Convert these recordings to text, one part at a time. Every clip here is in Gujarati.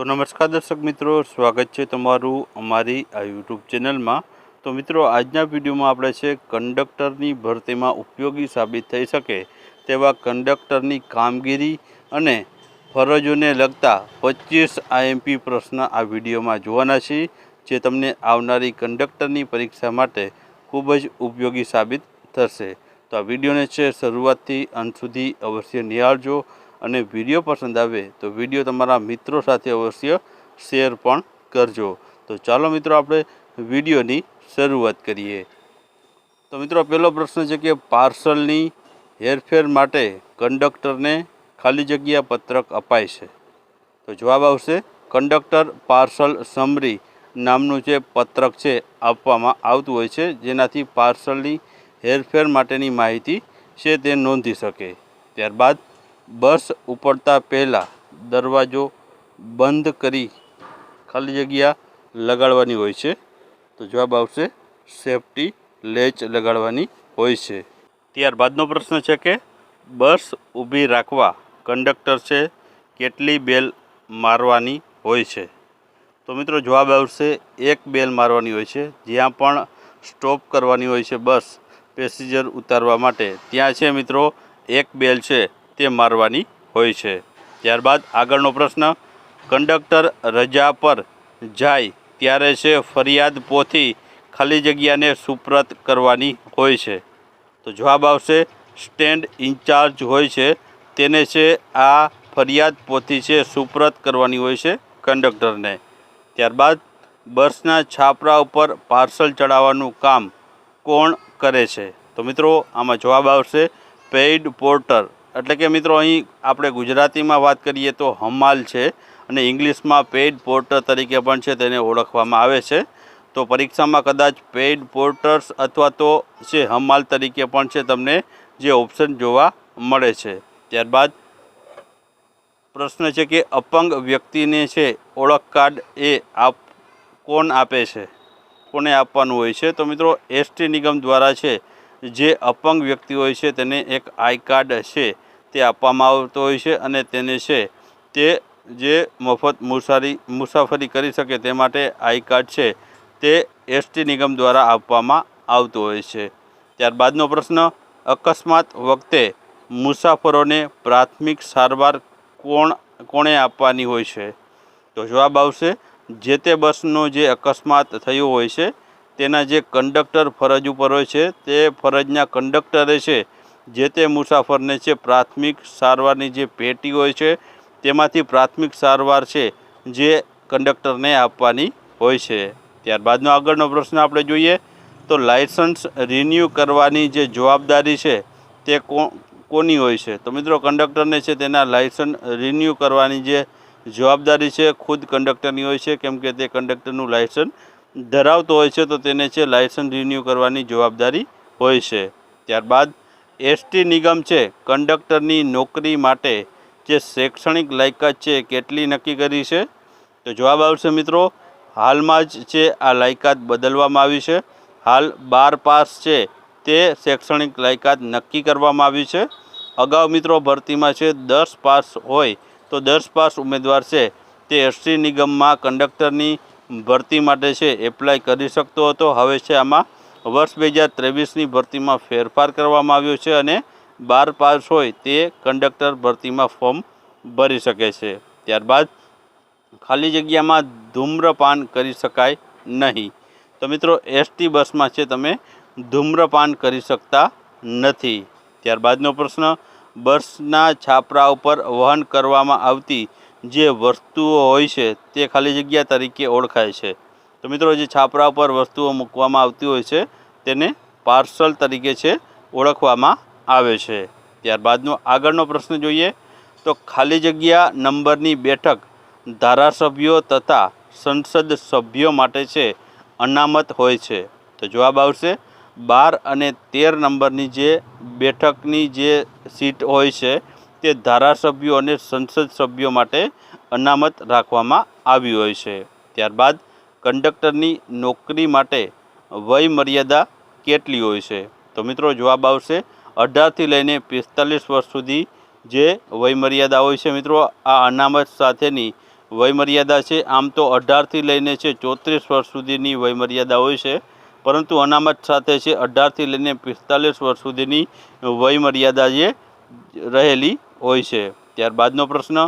તો નમસ્કાર દર્શક મિત્રો, સ્વાગત છે તમારું અમારી આ યુટ્યુબ ચેનલમાં. તો મિત્રો, આજના વિડીયોમાં આપણે છે કંડક્ટરની ભરતીમાં ઉપયોગી સાબિત થઈ શકે તેવા કંડક્ટરની કામગીરી અને ફરજોને લગતા પચીસ આઈએમપી પ્રશ્ન આ વિડીયોમાં જોવાના છે, જે તમને આવનારી કંડક્ટરની પરીક્ષા માટે ખૂબ જ ઉપયોગી સાબિત થશે. તો આ વિડીયોને છે શરૂઆતથી અંત સુધી અવશ્ય નિહાળજો. અને વીડિયો પસંદ આવે તો વીડિયો તમારા મિત્રો સાથે અવશ્ય શેર પણ કરજો. તો ચાલો મિત્રો આપણે વિડીયોની શરૂઆત કરીએ. તો મિત્રો પહેલો પ્રશ્ન છે કે પાર્સલની હેરફેર માટે કંડક્ટરને ખાલી જગ્યા પત્રક અપાય છે. તો જવાબ આવશે, કંડક્ટર પાર્સલ સમરી નામનું જે પત્રક છે આપવામાં આવતું હોય છે, જેનાથી પાર્સલની હેરફેર માટેની માહિતી છે તે નોંધી શકે. ત્યારબાદ બસ ઉપડતા પહેલાં દરવાજો બંધ કરી ખાલી જગ્યા લગાડવાની હોય છે. તો જવાબ આવશે, સેફટી લેચ લગાડવાની હોય છે. ત્યારબાદનો પ્રશ્ન છે કે, બસ ઊભી રાખવા કંડક્ટર છે, કેટલી બેલ મારવાની હોય છે? તો મિત્રો જવાબ આવશે, એક બેલ મારવાની હોય છે. જ્યાં પણ સ્ટોપ કરવાની હોય છે બસ પેસેન્જર ઉતારવા માટે. ત્યાં છે મિત્રો, એક બેલ છે. તે મારવાની હોય છે. ત્યારબાદ આગળનો પ્રશ્ન, કંડક્ટર રજા પર જાય ત્યારે છે ફરિયાદ પોથી ખાલી જગ્યાને સુપ્રત કરવાની હોય છે? તો જવાબ આવશે, સ્ટેન્ડ ઇન્ચાર્જ હોય છે. તેને છે આ ફરિયાદ પોથી છે સુપ્રત કરવાની હોય છે કંડક્ટરને. ત્યારબાદ, બસના છાપરા ઉપર પાર્સલ ચડાવવાનું કામ કોણ કરે છે? તો મિત્રો, આમાં જવાબ આવશે પેઇડ પોર્ટર. એટલે કે મિત્રો અહીં આપણે ગુજરાતીમાં વાત કરીએ તો હમાલ છે અને ઇંગ્લિશમાં પેઇડ પોર્ટર તરીકે પણ છે તેને ઓળખવામાં આવે છે. તો પરીક્ષામાં કદાચ પેઇડ પોર્ટર્સ અથવા તો છે હમાલ તરીકે પણ છે તમને જે ઓપ્શન જોવા મળે છે. ત્યારબાદ પ્રશ્ન છે કે અપંગ વ્યક્તિને છે ઓળખ કાર્ડ એ આપ કોણ આપે છે? કોને આપવાનું હોય છે? તો મિત્રો એસટી નિગમ દ્વારા છે જે અપંગ વ્યક્તિ હોય છે, તેને એક આઈ કાર્ડ છે, તે આપવામાં આવતો હોય છે અને તેને છે, તે જે મફત મુસારી, મુસાફરી કરી શકે તે માટે આઈ કાર્ડ છે, તે એસટી નિગમ દ્વારા આપવામાં આવતું હોય છે. ત્યારબાદનો પ્રશ્ન, અકસ્માત વખતે મુસાફરોને પ્રાથમિક સારવાર કોણ, કોણે આપવાની હોય છે? તો જવાબ આવશે, જે તે બસનો જે અકસ્માત થયો હોય છે તેના જે કંડક્ટર ફરજ ઉપર હોય છે, તે ફરજના કંડક્ટરે છે, જે તે મુસાફરને છે, પ્રાથમિક સારવારની જે પેટી હોય છે, તેમાંથી પ્રાથમિક સારવાર છે, જે કંડક્ટરને આપવાની હોય છે. ત્યારબાદનો આગળનો પ્રશ્ન આપણે જોઈએ, તો લાયસન્સ રિન્યૂ કરવાની જે જવાબદારી છે, તે કોની હોય છે? તો મિત્રો, કંડક્ટરને છે, તેના લાયસન્સ રિન્યૂ કરવાની જે જવાબદારી છે, ખુદ કંડક્ટરની હોય છે, કેમ કે તે કંડક્ટરનું લાયસન્સ ધરાવતો હોય છે, તો તેને છે લાયસન્સ રિન્યૂ કરવાની જવાબદારી હોય છે. ત્યારબાદ એસટી નિગમ છે, કંડક્ટરની નોકરી માટે જે શૈક્ષણિક લાયકાત છે, કેટલી નક્કી કરી છે? તો જવાબ આવશે મિત્રો, હાલમાં જ છે, આ લાયકાત બદલવામાં આવી છે. હાલ બાર પાસ છે, તે શૈક્ષણિક લાયકાત નક્કી કરવામાં આવી છે. અગાઉ મિત્રો ભરતીમાં છે, દસ પાસ હોય, તો દસ પાસ ઉમેદવાર છે. તે એસટી નિગમમાં કંડક્ટરની ભરતી માટે છે એપ્લાય કરી શકતો હતો. હવે છે આમાં વર્ષ બે હજાર ત્રેવીસની ભરતીમાં ફેરફાર કરવામાં આવ્યો છે અને બાર પાસ હોય તે કંડક્ટર ભરતીમાં ફોર્મ ભરી શકે છે. ત્યારબાદ ખાલી જગ્યામાં ધૂમ્રપાન કરી શકાય નહીં. તો મિત્રો એસટી બસમાં છે તમે ધૂમ્રપાન કરી શકતા નથી. ત્યારબાદનો પ્રશ્ન, બસના છાપરા ઉપર વહન કરવામાં આવતી જે વસ્તુઓ હોય છે તે ખાલી જગ્યા તરીકે ઓળખાય છે. તો મિત્રો, જે છાપરા ઉપર વસ્તુઓ મૂકવામાં આવતી હોય છે, તેને પાર્સલ તરીકે છે, ઓળખવામાં આવે છે. ત્યારબાદનો આગળનો પ્રશ્ન જોઈએ, તો ખાલી જગ્યા નંબરની બેઠક ધારાસભ્યો તથા સંસદ સભ્યો માટે છે, અનામત હોય છે. તો જવાબ આવશે, બાર અને તેર નંબરની જે બેઠકની જે સીટ હોય છે તે ધારાસભ્યો અને સંસદ સભ્યો માટે અનામત રાખવામાં આવી હોય છે. ત્યારબાદ કંડક્ટરની નોકરી માટે વય મર્યાદા કેટલી હોય છે? તો મિત્રો જવાબ આવશે, અઢારથી લઈને પિસ્તાલીસ વર્ષ સુધી જે વયમર્યાદા હોય છે મિત્રો, આ અનામત સાથેની વયમર્યાદા છે. આમ તો અઢારથી લઈને છે, ચોત્રીસ વર્ષ સુધીની વયમર્યાદા હોય છે. પરંતુ અનામત સાથે છે, અઢારથી લઈને પિસ્તાલીસ વર્ષ સુધીની વયમર્યાદા જે રહેલી હોય છે. ત્યારબાદનો પ્રશ્ન,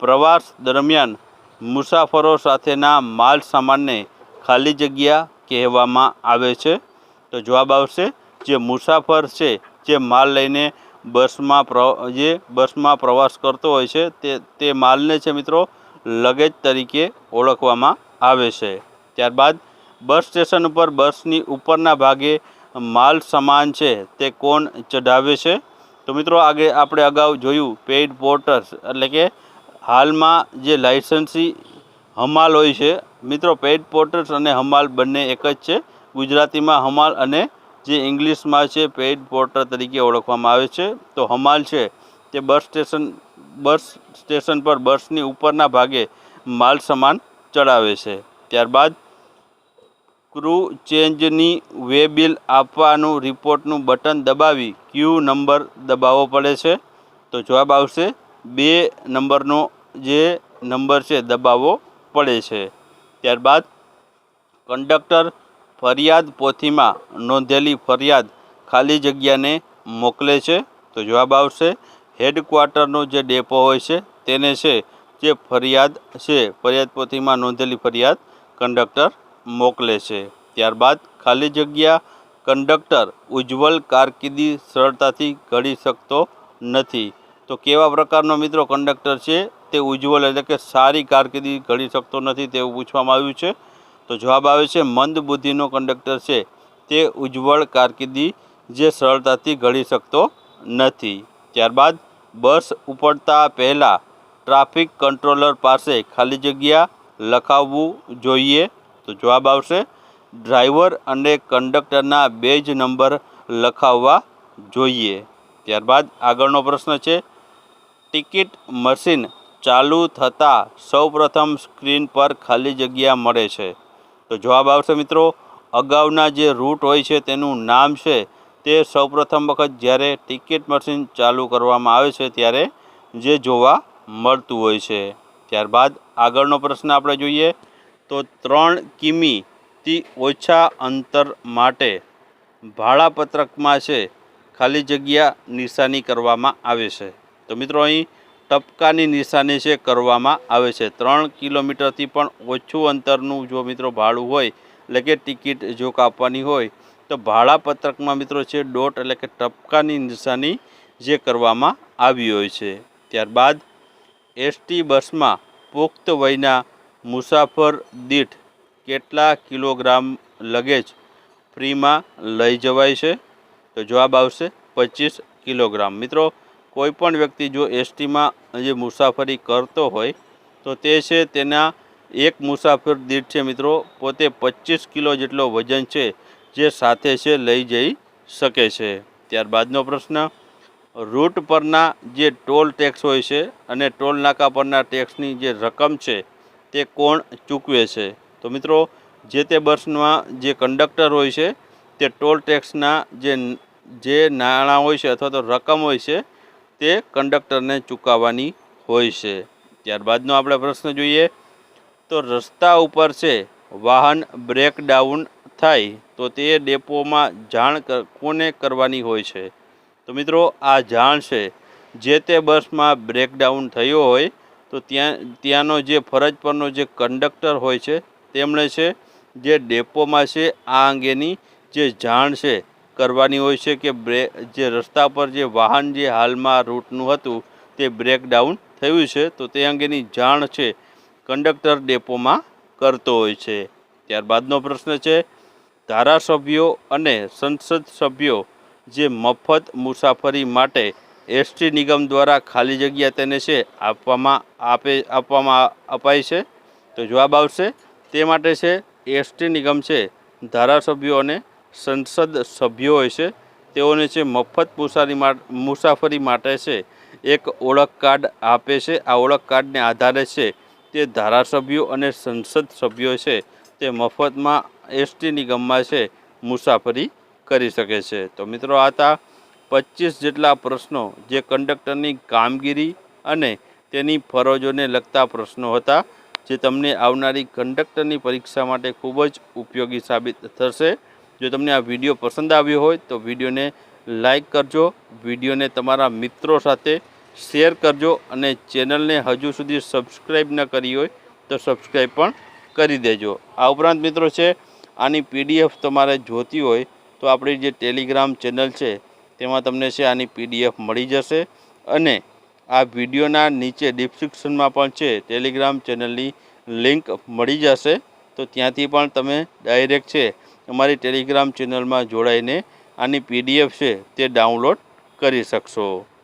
પ્રવાસ દરમિયાન મુસાફરો સાથેના માલ સામાનને ખાલી જગ્યા કહેવામાં આવે છે. તો જવાબ આવશે, જે મુસાફર છે, જે માલ લઈને બસમાં પ્ર, જે બસમાં પ્રવાસ કરતો હોય છે, તે તે માલને છે મિત્રો, લગેજ તરીકે ઓળખવામાં આવે છે. ત્યારબાદ, બસ સ્ટેશન ઉપર બસની ઉપરના ભાગે માલ સામાન છે, તે કોણ ચઢાવે છે? તો મિત્રો આગે આપણે અગાઉ જોયું પેઇડ પોર્ટર્સ એટલે કે હાલમાં જે લાઇસન્સી હમાલ હોય છે, મિત્રો પેઇડ પોર્ટર્સ અને હમાલ બંને એક જ છે. ગુજરાતીમાં હમાલ અને જે ઇંગ્લિશમાં છે પેઇડ પોર્ટર તરીકે ઓળખવામાં આવે છે. તો હમાલ છે તે બસ સ્ટેશન બસ સ્ટેશન પર બસની ઉપરના ભાગે માલ સામાન ચડાવે છે. ત્યારબાદ ક્રૂ ચેન્જની વે બિલ આપવાનું રિપોર્ટનું બટન દબાવી ક્યુ નંબર દબાવવો પડે છે. તો જવાબ આવશે, બે નંબરનો જે નંબર છે દબાવવો પડે છે. ત્યારબાદ કંડક્ટર ફરિયાદ પોથીમાં નોંધેલી ફરિયાદ ખાલી જગ્યાને મોકલે છે. તો જવાબ આવશે, હેડક્વાર્ટરનો જે ડેપો હોય છે તેને છે જે ફરિયાદ છે, ફરિયાદ પોથીમાં નોંધેલી ફરિયાદ કંડક્ટર મોકલે છે. ત્યારબાદ ખાલી જગ્યા કંડક્ટર ઉજ્જવલ કારકિર્દી સરળતાથી ઘડી શકતો નથી. તો કેવા પ્રકારનો મિત્રો કંડક્ટર છે? તે ઉજ્જવલ એટલે કે સારી કારકિર્દી ઘડી શકતો નથી તેવું પૂછવામાં આવ્યું છે. તો જવાબ આવે છે, મંદ બુદ્ધિનો કંડક્ટર છે. તે ઉજ્જવળ કારકિર્દી જે સરળતાથી ઘડી શકતો નથી. ત્યારબાદ બસ ઉપડતા પહેલાં ટ્રાફિક કંટ્રોલર પાસે ખાલી જગ્યા લખાવવું જોઈએ. તો જવાબ આવશે, ડ્રાઈવર અને કંડક્ટરના બે જ નંબર લખાવવા જોઈએ. ત્યારબાદ આગળનો પ્રશ્ન છે, ટિકિટ મશીન ચાલુ થતાં સૌપ્રથમ સ્ક્રીન પર ખાલી જગ્યા મળે છે. તો જવાબ આવશે, મિત્રો, અગાઉના જે રૂટ હોય છે તેનું નામ છે તે સૌપ્રથમ વખત જ્યારે ટિકિટ મશીન ચાલુ કરવામાં આવે છે ત્યારે જે જોવા મળતું હોય છે. ત્યારબાદ આગળનો પ્રશ્ન આપણે જોઈએ તો ત્રણ કિમીથી ઓછા અંતર માટે ભાડાપત્રકમાં છે, ખાલી જગ્યા નિશાની કરવામાં આવે છે. તો મિત્રો અહીં ટપકાની નિશાની છે, કરવામાં આવે છે. ત્રણ કિલોમીટરથી પણ ઓછું અંતરનું જો મિત્રો ભાડું હોય, એટલે કે ટિકિટ જો કાપવાની હોય, તો ભાડાપત્રકમાં મિત્રો છે ડોટ એટલે કે ટપકાની નિશાની જે કરવામાં આવી હોય છે. ત્યારબાદ એસટી બસમાં પુખ્ત વયના મુસાફર દીઠ કેટલા કિલોગ્રામ લગેજ ફ્રીમાં લઈ જવાય છે? તો જવાબ આવશે પચીસ કિલોગ્રામ. મિત્રો કોઈ પણ વ્યક્તિ જો એસટીમાં જે મુસાફરી કરતો હોય, તો તે છે તેના એક મુસાફર દીઠ છે મિત્રો, પોતે પચીસ કિલો જેટલો વજન છે, જે સાથે છે લઈ જઈ શકે છે. ત્યારબાદનો પ્રશ્ન, રૂટ પરના જે ટોલ ટેક્સ હોય છે અને ટોલ નાકા પરના ટેક્સની જે રકમ છે તે કોણ ચૂકવે છે? તો મિત્રો, જે તે બસમાં જે કંડક્ટર હોય છે, તે ટોલ ટેક્સના જે જે નાણાં હોય છે અથવા તો રકમ હોય છે, તે કંડક્ટરને ચૂકવવાની હોય છે. ત્યારબાદનો આપણે પ્રશ્ન જોઈએ, તો રસ્તા ઉપર છે, વાહન બ્રેકડાઉન થાય, તો તે ડેપોમાં જાણ કોને કરવાની હોય છે? તો મિત્રો, આ જાણ છે, જે તે બસમાં બ્રેકડાઉન થયો હોય તો ત્યાં, ત્યાંનો જે ફરજ પરનો જે કંડક્ટર હોય છે, તેમણે છે, જે ડેપોમાં છે, આ અંગેની જે જાણ છે, કરવાની હોય છે કે બ્રે, જે રસ્તા પર જે વાહન જે હાલમાં રૂટનું હતું, તે બ્રેકડાઉન થયું છે, તો તે અંગેની જાણ છે, કંડક્ટર ડેપોમાં કરતો હોય છે. ત્યારબાદનો પ્રશ્ન છે, ધારાસભ્યો અને સંસદ સભ્યો જે મફત મુસાફરી માટે એસટી નિગમ દ્વારા ખાલી જગ્યા તેને છે, આપવામાં આપે, આપવામાં અપાય છે. તો જવાબ આવશે, તે માટે છે એસટી નિગમ છે, ધારાસભ્યો અને સંસદ સભ્યો હોય છે. તેઓને છે, મફત મુસારી મુસાફરી માટે છે, એક ઓળખ કાર્ડ આપે છે. આ ઓળખ કાર્ડને આધારે છે, તે ધારાસભ્યો અને સંસદ સભ્યો છે, તે મફતમાં એસટી નિગમમાં છે, મુસાફરી કરી શકે છે. તો મિત્રો, આ હતા પચીસ જેટલા પ્રશ્નો જે કંડક્ટરની કામગીરી અને તેની ફરજોને લગતા પ્રશ્નો હતા, જે તમને આવનારી કંડક્ટરની પરીક્ષા માટે ખૂબ જ ઉપયોગી સાબિત થશે. જો તમને આ વીડિયો પસંદ આવ્યો હોય, તો વિડીયોને લાઈક કરજો, વિડીયોને તમારા મિત્રો સાથે શેર કરજો અને ચેનલને હજુ સુધી સબસ્ક્રાઈબ ન કરી હોય, તો સબસ્ક્રાઈબ પણ કરી દેજો. આ ઉપરાંત મિત્રો છે, આની પીડીએફ તમારે જોતી હોય, તો આપણી જે ટેલિગ્રામ ચેનલ છે તેમાં તમને છે આની પીડીએફ મળી જશે. અને આ વિડીયોના નીચે ડિસ્ક્રિપ્શનમાં પણ છે ટેલિગ્રામ ચેનલની લિંક મળી જશે. તો ત્યાંથી પણ તમે ડાયરેક્ટ છે, અમારી ટેલિગ્રામ ચેનલમાં જોડાઈને આની પીડીએફ છે તે ડાઉનલોડ કરી શકશો.